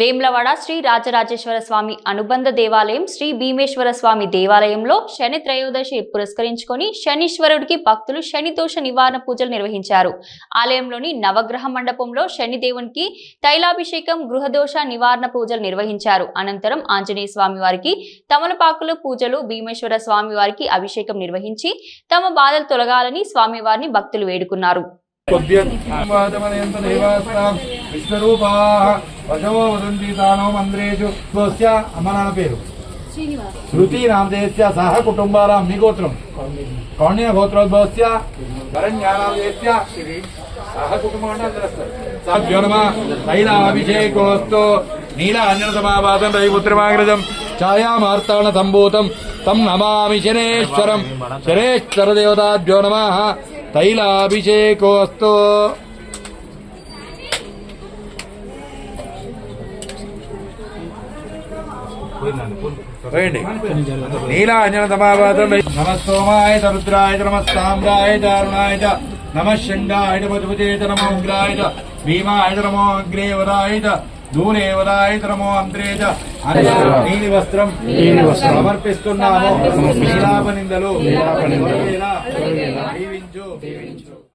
వేమ్లవాడ శ్రీ రాజరాజేశ్వర స్వామి అనుబంధ దేవాలయం శ్రీ భీమేశ్వర స్వామి దేవాలయంలో శని త్రయోదశి పురస్కరించుకొని శనీశ్వరుడికి భక్తులు శని దోష నివారణ పూజలు నిర్వహించారు. ఆలయంలోని నవగ్రహ మండపంలో శని దేవునికి తైలాభిషేకం గృహదోష నివారణ పూజలు నిర్వహించారు. అనంతరం ఆంజనేయ స్వామి వారికి తమలపాకులు పూజలు భీమేశ్వర స్వామి వారికి అభిషేకం నిర్వహించి తమ బాధలు తొలగాలని స్వామివారిని భక్తులు వేడుకున్నారు. విశ్వరూపాः వశో వదంతి తానో మందిరేషు స్వస్య అమ్మ నాన్న పేరు. శృతి నామదేశ్య సహ కుటుంబాల మీ గోత్రం కౌణ్య గోత్రోద్భవస్య వరణ్యానామదేశ్య సహ తైలాభిషేకోస్తు నీల అంజన రవిపుత్రమాగ్రజం ఛాయామార్తాణ సంభూతం. తం నమామి శనేశ్వరం. శనేశ్వర దేవతాభ్యో నమ. తైలాభిషేకోస్తు వేయండి నీలాంజన సమావాసం నమస్తోమాయ రుద్రాయ నమస్తామ్రాయ చారుణాయ చ నమ శంగాయ మధుపతే నమో ఉగ్రాయ భీమాయ నమో అగ్రేవరాయ దూరేవరాయ నమో అంద్రే చ. నీలి వస్త్రం సమర్పిస్తున్నాము. నీలాపనిందలు